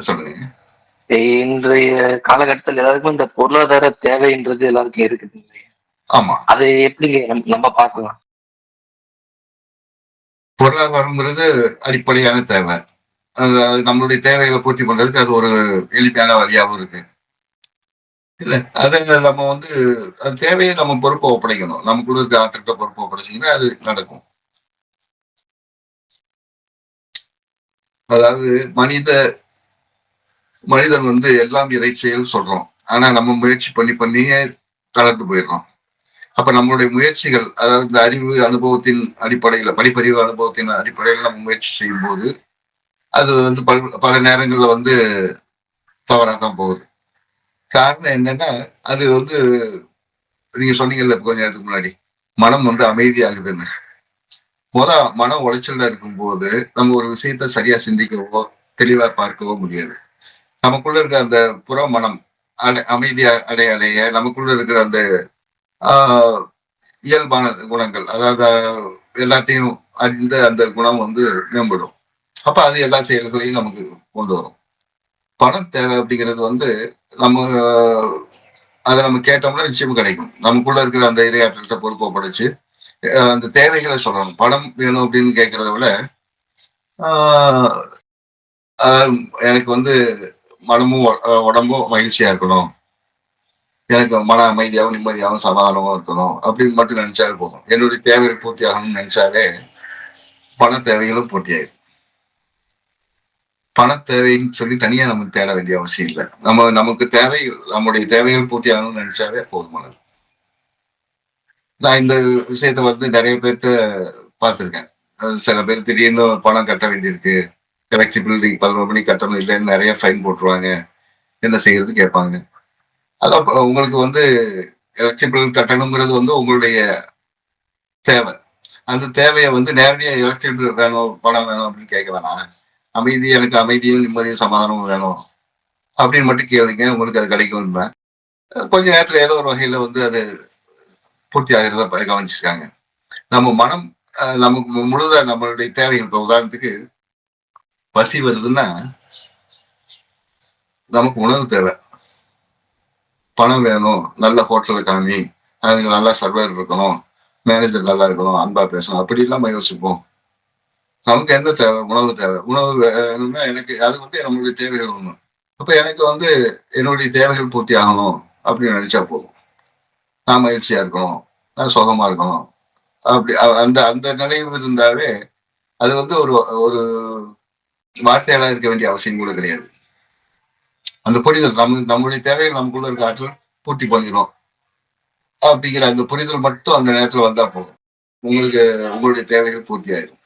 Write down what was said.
சொல்லுங்க. இன்றைய காலகட்டத்தில் எல்லாருக்கும் இந்த பொருளாதார தேவைன்றது எல்லாருக்கும் இருக்குது ஆமா. அது எப்படிங்க நம்ம- பார்க்கலாம்? பொருளாதாரம்ங்கிறது அடிப்படையான தேவை. அது நம்மளுடைய தேவைகளை பூர்த்தி பண்றதுக்கு அது ஒரு எளிமையான வழியாகவும் இருக்கு. இல்ல அதை நம்ம வந்து அது தேவையை நம்ம பொறுப்பை ஒப்படைக்கணும். நம்ம கூட இருக்க ஆட்கிட்ட பொறுப்பை ஒப்படைச்சிங்கன்னா அது நடக்கும். அதாவது மனித மனிதன் வந்து எல்லாம் இறை செயல் சொல்றோம். ஆனா நம்ம முயற்சி பண்ணி பண்ணியே தளர்ந்து போயிடுறோம். அப்ப நம்மளுடைய முயற்சிகள் அதாவது இந்த அறிவு அனுபவத்தின் அடிப்படையில படிப்பறிவு அனுபவத்தின் அடிப்படையில் நம்ம முயற்சி செய்யும் போது அது வந்து பல பல நேரங்கள்ல வந்து தவறாக தான் போகுது. காரணம் என்னன்னா அது வந்து நீங்க சொன்னீங்கல்ல கொஞ்சம் நேரத்துக்கு முன்னாடி மனம் வந்து அமைதியாகுதுன்னு. முத மனம் உளைச்சல்ல இருக்கும்போது நம்ம ஒரு விஷயத்த சரியா சிந்திக்கவோ தெளிவா பார்க்கவோ முடியாது. நமக்குள்ள இருக்க அந்த புற மனம் அடை அமைதி அடைய அடைய நமக்குள்ள இருக்கிற அந்த இயல்பான குணங்கள் அதாவது எல்லாத்தையும் அறிந்த அந்த குணம் வந்து மேம்படும். அப்ப அது எல்லா செயல்களையும் நமக்கு கொண்டு வரும். பணம் தேவை அப்படிங்கிறது வந்து நம்ம அதை நம்ம கேட்டோம்னா நிச்சயம் கிடைக்கும். நமக்குள்ள இருக்கிற அந்த இரையாற்றல்கிட்ட பொறுப்பை ஒப்படைச்சு அந்த தேவைகளை சொல்லணும். பணம் வேணும் அப்படின்னு கேட்கறத விட எனக்கு வந்து மனமும் உடம்பும் மகிழ்ச்சியா இருக்கணும். எனக்கு மன அமைதியாகவும் நிம்மதியாகவும் சமாதானமும் இருக்கணும். அப்படின்னு மட்டும் நினைச்சாவே போதும். என்னுடைய தேவைகள் பூர்த்தி ஆகணும்னு நினைச்சாலே பண தேவைகளும் பூர்த்தியாயிடும் பண தேவைன்னு சொல்லி தனியா நம்ம தேட வேண்டிய அவசியம் இல்லை. நம்ம நமக்கு தேவை நம்முடைய தேவைகள் பூர்த்தி ஆகணும்னு நினைச்சாவே போதுமானது. நான் இந்த விஷயத்த வந்து நிறைய பேர்த்த பார்த்துருக்கேன். சில பேர் திடீர்னு பணம் கட்ட வேண்டியிருக்கு. எலக்ட்ரிபிலிட்டி பதினோரு மணி கட்டணும் இல்லைன்னு நிறைய ஃபைன் போட்டுருவாங்க. என்ன செய்யறது கேட்பாங்க. அதான் உங்களுக்கு வந்து எலக்ட்ரிபிள் கட்டணுங்கிறது வந்து உங்களுடைய தேவை. அந்த தேவையை வந்து நேரடியாக எலக்ட்ரிபிள் வேணும் பணம் வேணும் அப்படின்னு கேட்க வேணாம். அமைதி எனக்கு அமைதியும் நிம்மதியும் சமாதானமும் வேணும் அப்படின்னு மட்டும் கேளுங்க உங்களுக்கு அது கிடைக்கும் கொஞ்ச நேரத்தில் ஏதோ ஒரு வகையில் வந்து அது பூர்த்தி ஆகிறத கவனிச்சிருக்காங்க. நம்ம மனம் நமக்கு முழுதா நம்மளுடைய தேவைகள் இப்போ உதாரணத்துக்கு பசி வருதுன்னா நமக்கு உணவு தேவை. பணம் வேணும் நல்ல ஹோட்டலில் காமி அதுக்கு நல்லா சர்வர் இருக்கணும் மேனேஜர் நல்லா இருக்கணும் அன்பா பேசணும் அப்படி இல்லாம யோசிப்போம். நமக்கு என்ன தேவை? உணவு தேவை. உணவு வேணும்னா எனக்கு அது வந்து நம்மளுடைய தேவைகள் ஒண்ணு. அப்ப எனக்கு வந்து என்னுடைய தேவைகள் பூர்த்தி ஆகணும் அப்படின்னு நினைச்சா போதும். நான் மகிழ்ச்சியா இருக்கணும். நான் சுகமா இருக்கணும். அப்படி அ- அந்த அந்த நினைவு இருந்தாவே அது வந்து ஒரு ஒரு வார்த்தையாளா இருக்க வேண்டிய அவசியம் கூட கிடையாது. அந்த புரிதல் நம்ம நம்மளுடைய தேவைகள் நமக்குள்ள இருக்க ஆற்றல் பூர்த்தி பண்ணிடும் அப்படிங்கிற அந்த புரிதல் மட்டும் அந்த நேரத்துல வந்தா போதும். உங்களுக்கு உங்களுடைய தேவைகள் பூர்த்தி ஆயிடும்